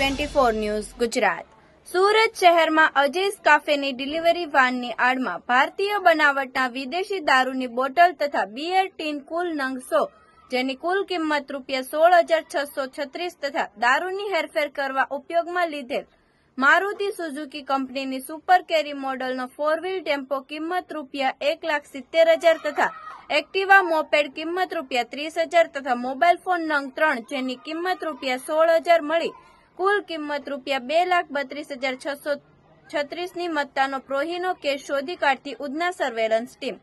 Twenty four news Gujarat. Surat શહેરમાં Aziz કાફેની delivery વાનની આડમાં ભારતીય બનાવટના વિદેશી દારૂની બોટલ તથા બિયર ટીન કુલ નંગ સો, જેની કુલ કિંમત રૂપિયા સોળ હજાર છસો છત્રીસ તથા દારૂની હેરફેર કરવા ઉપયોગમાં લીધેલ. મારુતિ સુઝુકી કંપનીની સુપર કેરી મોડલનો ફોર વ્હીલ ટેમ્પો કિંમત રૂપિયા એક લાખ સિત્તેર હજાર તથા એક્ટિવા મોપેડ કિંમત રૂપિયા ત્રીસ હજાર તથા મોબાઈલ ફોન નંગ ત્રણ, જેની કિંમત રૂપિયા સોળ હજાર મળી કુલ કિંમત રૂપિયા બે લાખ બત્રીસ હજાર છસો છત્રીસની મત્તાનો પ્રોહીનો કેસ શોધી કાઢતી ઉધના સર્વેલન્સ ટીમ.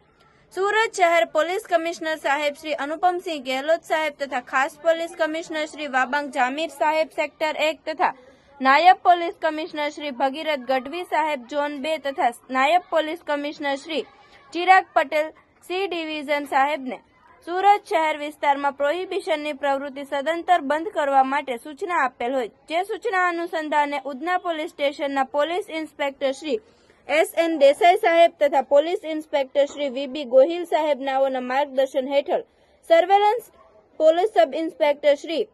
સુરત શહેર પોલીસ કમિશનર સાહેબ શ્રી અનુપમસિંહ ગેહલોત સાહેબ તથા ખાસ પોલીસ કમિશનર શ્રી વાબાંગ જામીર સાહેબ, સેક્ટર એક તથા નાયબ પોલીસ કમિશનર શ્રી ભગીરથ ગઢવી સાહેબ, ઝોન બે તથા નાયબ police commissioner Shri Chirag Patel C division સાહેબને સુરત શહેર વિસ્તારમાં પ્રોહિબિશનની પ્રવૃત્તિ સદંતર બંધ કરવા માટે સૂચના આપેલ હોય. જે સૂચના અનુસંધાને ઉધના પોલીસ સ્ટેશનના police inspector Shri S N Desai સાહેબ તથા police inspector Shri V B Gohil સાહેબ નાઓના માર્ગદર્શન હેઠળ surveillance police sub inspector Shri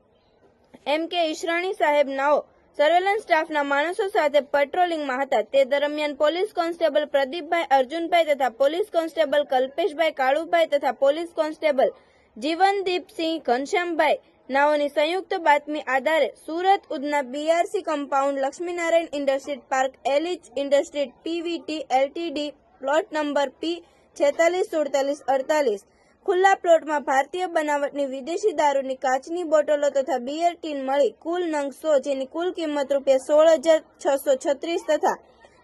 M K Isharani સાહેબ નાઓ સર્વેલન્સ સ્ટાફના માણસો સાથે પેટ્રોલિંગમાં હતા. તે દરમિયાન પોલીસ કોન્સ્ટેબલ પ્રદીપભાઈ, અર્જુનભાઈ તથા પોલીસ કોન્સ્ટેબલ કલ્પેશભાઈ, કાળુભાઈ તથા પોલીસ કોન્સ્ટેબલ જીવનદીપસિંહ ઘનશ્યામભાઈ. નાઓની સંયુક્ત બાતમી આધારે Surat Udhna BRC compound Laxminarayan industrial park, એલિચ industrial P V T L T D plot number P છેતાલીસ સુડતાલીસ અડતાલીસ. ખુલ્લા પ્લોટમાં ભારતીય બનાવટની વિદેશી દારૂની કાચની બોટલો તથા બિયર ટીન મળી કુલ નંગ સો જેની કુલ કિંમત રૂપિયા સોળ હજાર છસો છત્રીસ તથા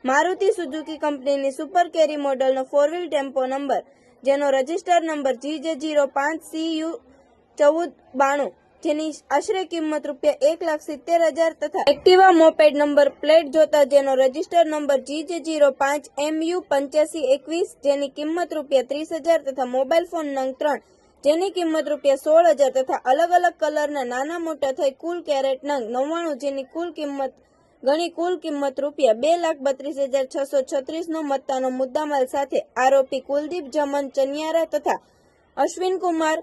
મારુતિ સુઝુકી કંપનીની સુપર કેરી મોડલનો ફોર ટેમ્પો નંબર જેનો register number G J zero પાંચ સી યુ ચૌદ બાણું. જેની આશરે કિંમત રૂપિયા એક લાખ સિત્તેર હજાર તથા એક્ટિવા મોપેડ નંબર પ્લેટ જોતા જેનો register number G J zero પાંચ એમ યુ પંચ્યાસી એકવીસ, જેની કિંમત રૂપિયા ત્રીસ હજાર તથા મોબાઈલ ફોન નંગ ત્રણ, જેની કિંમત રૂપિયા સોળ હજાર તથા અલગ અલગ કલરના નાના મોટા થઈ કુલ કેરેટ નંગ નવ્વાણું, જેની કુલ કિંમત, ગણી કુલ કિંમત રૂપિયા બે લાખ બત્રીસ હજાર છસો છત્રીસનો મત્તાનો મુદ્દામાલ સાથે આરોપી કુલદીપ જમન ચનિયારા તથા અશ્વિન કુમાર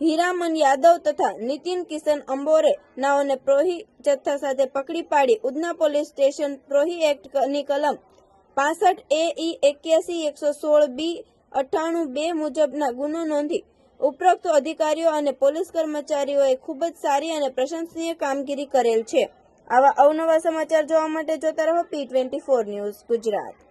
હીરામન યાદવ તથા નીતિન કિશન અંબોરે નાઓને પ્રોહી જથ્થા સાથે પકડી પાડી ઉધના પોલીસ સ્ટેશન પ્રોહી એક્ટની કલમ પાસઠ એ ઈ એક્યાસી એકસો સોળ બી અઠ્ઠાણું બે મુજબના ગુનો નોંધી ઉપરોક્ત અધિકારીઓ અને પોલીસ કર્મચારીઓએ ખૂબ જ સારી અને પ્રશંસનીય કામગીરી કરેલ છે. આવા અવનવા સમાચાર જોવા માટે જોતા રહો P twenty four news Gujarat.